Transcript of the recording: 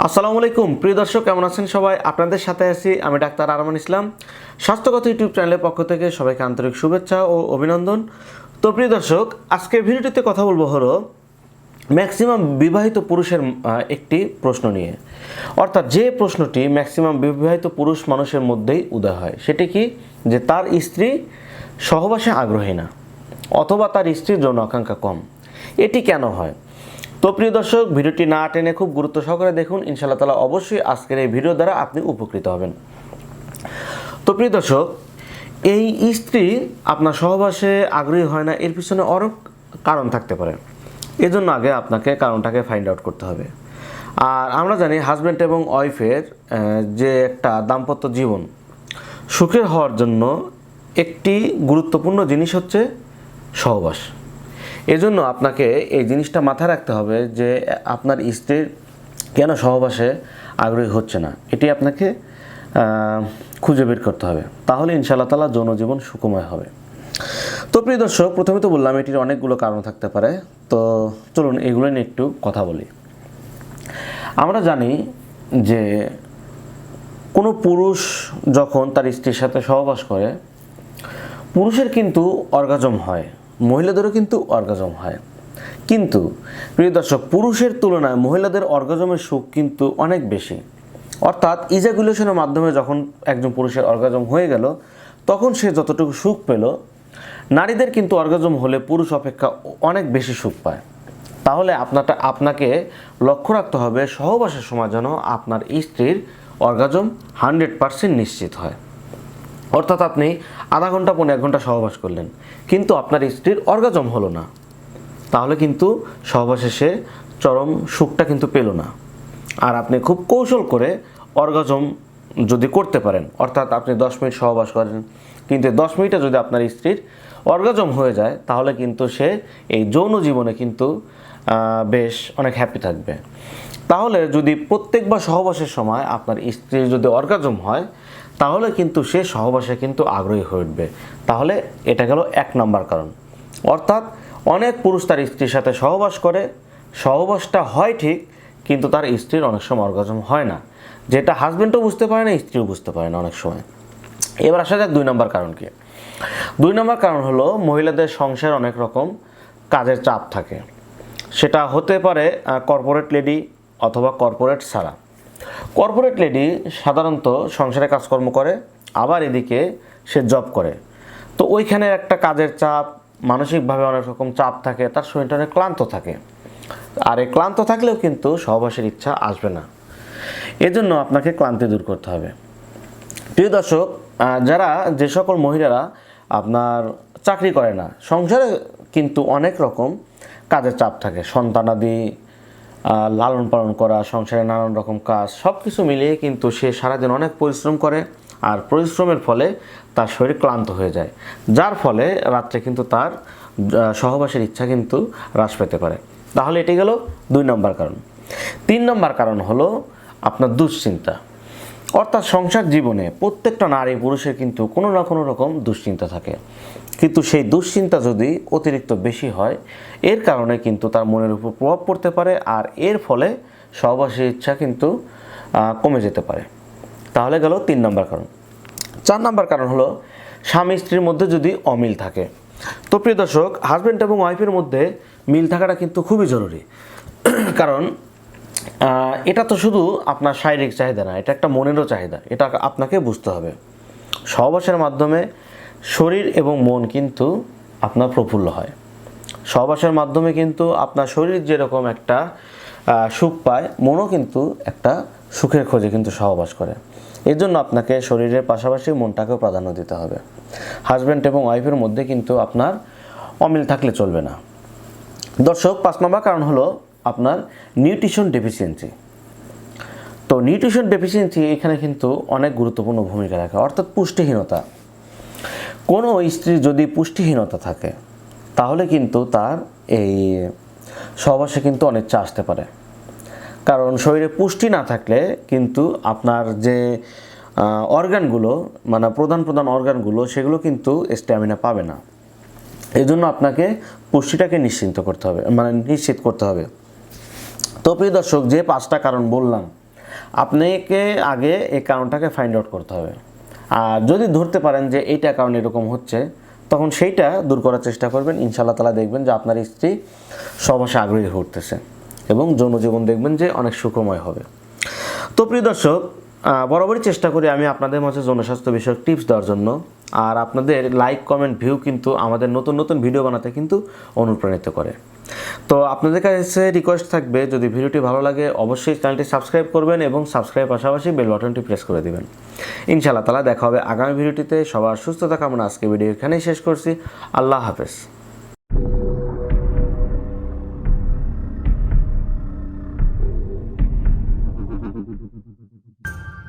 আসসালামু আলাইকুম। প্রিয় দর্শক, কেমন আছেন সবাই? আপনাদের সাথে আছি আমি ডাক্তার আরমান ইসলাম। স্বাস্থ্যগত ইউটিউব চ্যানেলের পক্ষ থেকে সবাইকে আন্তরিক শুভেচ্ছা ও অভিনন্দন। তো প্রিয় দর্শক, আজকের ভিডিওটিতে কথা বলব হলো ম্যাক্সিমাম বিবাহিত পুরুষের একটি প্রশ্ন নিয়ে। অর্থাৎ যে প্রশ্নটি ম্যাক্সিমাম বিবাহিত পুরুষ মানুষের মধ্যেই উদয় হয়, সেটি কি? যে তার স্ত্রী সহবাসে আগ্রহী না, অথবা তার স্ত্রীর যৌন আকাঙ্ক্ষা কম। এটি কেন হয়? তো প্রিয় দর্শক, ভিডিওটি না টেনে খুব গুরুত্ব সহকারে দেখুন। ইনশাআল্লাহ তালা অবশ্যই আজকের এই ভিডিও দ্বারা আপনি উপকৃত হবেন। তো প্রিয় দর্শক, এই স্ত্রী আপনার সহবাসে আগ্রহী হয় না, এর পিছনে অনেক কারণ থাকতে পারে। এজন্য আগে আপনাকে কারণটাকে ফাইন্ড আউট করতে হবে। আর আমরা জানি হাজব্যান্ড এবং ওয়াইফের যে একটা দাম্পত্য জীবন, সুখের হওয়ার জন্য একটি গুরুত্বপূর্ণ জিনিস হচ্ছে সহবাস। এজন্য আপনাকে এই জিনিসটা মাথায় রাখতে হবে যে আপনার স্ত্রীর কেন সহবাসে আগ্রহী হচ্ছে না। এটি আপনাকে খুঁজে বের করতে হবে। তাহলে ইনশাআল্লাহ তালা যৌনজীবন সুখময় হবে। তো প্রিয় দর্শক, প্রথমে তো বললাম এটির অনেকগুলো কারণ থাকতে পারে। তো চলুন এগুলো নিয়ে একটু কথা বলি। আমরা জানি যে কোনো পুরুষ যখন তার স্ত্রীর সাথে সহবাস করে, পুরুষের কিন্তু অর্গাজম হয়। মহিলাদেরও কিন্তু অর্গাজম হয়। কিন্তু প্রিয় দর্শক, পুরুষের তুলনায় মহিলাদের অর্গাজমের সুখ কিন্তু অনেক বেশি। অর্থাৎ ইজাগুলেশনের মাধ্যমে যখন একজন পুরুষের অর্গাজম হয়ে গেল, তখন সে যতটুকু সুখ পেল, নারীদের কিন্তু অর্গাজম হলে পুরুষ অপেক্ষা অনেক বেশি সুখ পায়। তাহলে আপনারটা, আপনাকে লক্ষ্য রাখতে হবে, সহবাসের সময় যেন আপনার স্ত্রীর অর্গাজম হান্ড্রেড পার্সেন্ট নিশ্চিত হয়। অর্থাৎ আপনি আধা ঘণ্টা পনেরো এক ঘণ্টা সহবাস করলেন। কিন্তু আপনার স্ত্রীর অর্গাজম হলো না। তাহলে কিন্তু সহবাসে সে চরম সুখটা কিন্তু পেল না। আর আপনি খুব কৌশল করে অর্গাজম যদি করতে পারেন, অর্থাৎ আপনি দশ মিনিট সহবাস করেন, কিন্তু দশ মিনিটে যদি আপনার স্ত্রীর অর্গাজম হয়ে যায়, তাহলে কিন্তু সে এই যৌন জীবনে কিন্তু বেশ অনেক হ্যাপি থাকবে। তাহলে যদি প্রত্যেকবার সহবাসের সময় আপনার স্ত্রীর যদি অর্গাজম হয়, তাহলে কিন্তু সে সহবাসে কিন্তু আগ্রহী হয়ে উঠবে। তাহলে এটা গেল এক নম্বর কারণ। অর্থাৎ অনেক পুরুষ তার স্ত্রীর সাথে সহবাস করে, সহবাসটা হয় ঠিক, কিন্তু তার স্ত্রীর অনেক সময় অর্গাজম হয় না। যেটা হাজব্যান্ডও বুঝতে পারে না, স্ত্রীও বুঝতে পারে না অনেক সময়। এবার আসা যাক দুই নম্বর কারণ কি। দুই নম্বর কারণ হলো মহিলাদের সংসার অনেক রকম কাজের চাপ থাকে। সেটা হতে পারে কর্পোরেট লেডি অথবা কর্পোরেট ছাড়া। কর্পোরেট লেডি সাধারণত সংসারে কাজকর্ম করে, আবার এদিকে সে জব করে। তো ওইখানে একটা কাজের চাপ, মানসিকভাবে অনেক রকম চাপ থাকে, তার শরীরটা অনেক ক্লান্ত থাকে। আর এই ক্লান্ত থাকলেও কিন্তু সহবাসের ইচ্ছা আসবে না। এজন্য আপনাকে ক্লান্তি দূর করতে হবে। প্রিয় দর্শক যারা যে সকল মহিলারা আপনার চাকরি করে না, সংসারে কিন্তু অনেক রকম কাজের চাপ থাকে। সন্তানাদি লালন পালন করা, সংসারে নানান রকম কাজ সব কিছু মিলিয়ে কিন্তু সে সারাদিন অনেক পরিশ্রম করে আর পরিশ্রমের ফলে তার শরীর ক্লান্ত হয়ে যায়। যার ফলে রাত্রে কিন্তু তার সহবাসের ইচ্ছা কিন্তু হ্রাস পেতে পারে। তাহলে এটি গেল দুই নম্বর কারণ। তিন নম্বর কারণ হলো আপনার দুশ্চিন্তা। অর্থাৎ সংসার জীবনে প্রত্যেকটা নারী পুরুষের কিন্তু কোনো না কোনো রকম দুশ্চিন্তা থাকে। কিন্তু সেই দুশ্চিন্তা যদি অতিরিক্ত বেশি হয়, এর কারণে কিন্তু তার মনের উপর প্রভাব পড়তে পারে আর এর ফলে সহবাসের ইচ্ছা কিন্তু কমে যেতে পারে। তাহলে গেল তিন নম্বর কারণ। চার নম্বর কারণ হলো, স্বামী স্ত্রীর মধ্যে যদি অমিল থাকে। তো প্রিয় দর্শক হাজব্যান্ড এবং ওয়াইফের মধ্যে মিল থাকাটা কিন্তু খুবই জরুরি। কারণ এটা তো শুধু আপনার শারীরিক চাহিদা না, এটা একটা মনেরও চাহিদা, এটা আপনাকে বুঝতে হবে। সহবাসের মাধ্যমে শরীর এবং মন কিন্তু আপনার প্রফুল্ল হয়। সহবাসের মাধ্যমে কিন্তু আপনার শরীর যেরকম একটা সুখ পায়, মনও কিন্তু একটা সুখের খোঁজে কিন্তু সহবাস করে। এর জন্য আপনাকে শরীরের পাশাপাশি মনটাকেও প্রাধান্য দিতে হবে। হাজব্যান্ড এবং ওয়াইফের মধ্যে কিন্তু আপনার অমিল থাকলে চলবে না। দর্শক, পাঁচ নম্বর কারণ হলো আপনার নিউট্রিশন ডেফিসিয়েন্সি। তো নিউট্রিশন ডেফিসিয়েন্সি এখানে কিন্তু অনেক গুরুত্বপূর্ণ ভূমিকা রাখে, অর্থাৎ পুষ্টিহীনতা। কোনো স্ত্রীর যদি পুষ্টিহীনতা থাকে, তাহলে কিন্তু তার এই সহবাসে কিন্তু অনিচ্ছা আসতে পারে। কারণ শরীরে পুষ্টি না থাকলে কিন্তু আপনার যে অর্গানগুলো মানে প্রধান প্রধান অর্গানগুলো, সেগুলো কিন্তু স্ট্যামিনা পাবে না। এই জন্য আপনাকে পুষ্টিটাকে নিশ্চিন্ত করতে হবে মানে নিশ্চিত করতে হবে। তো প্রিয় দর্শক, যে পাঁচটা কারণ বললাম, আপনাকে আগে এই কারণটাকে ফাইন্ড আউট করতে হবে। আর যদি ধরতে পারেন যে এইটা কারণ এরকম হচ্ছে, তখন সেইটা দূর করার চেষ্টা করবেন। ইনশাল্লাহ তালা দেখবেন যে আপনার স্ত্রী সবাসে আগ্রহী উঠতেছে এবং যৌন জীবন দেখবেন যে অনেক সুখময় হবে। তো প্রিয় দর্শক বরাবরই চেষ্টা করি আমি আপনাদের মাঝে জনস্বাস্থ্য বিষয়ক টিপস দেওয়ার জন্য। আর আপনাদের লাইক কমেন্ট ভিউ কিন্তু আমাদের নতুন নতুন ভিডিও বানাতে কিন্তু অনুপ্রাণিত করে। তো আপনাদের কাছে রিকোয়েস্ট থাকবে, যদি ভিডিওটি ভালো লাগে অবশ্যই চ্যানেলটি সাবস্ক্রাইব করবেন এবং সাবস্ক্রাইব পাশাপাশি বেল বাটনটি প্রেস করে দেবেন। ইনশাআল্লাহ তালা দেখা হবে আগামী ভিডিওটিতে। সবার সুস্থতা কামনা আজকে ভিডিও এখানেই শেষ করছি। আল্লাহ হাফেজ।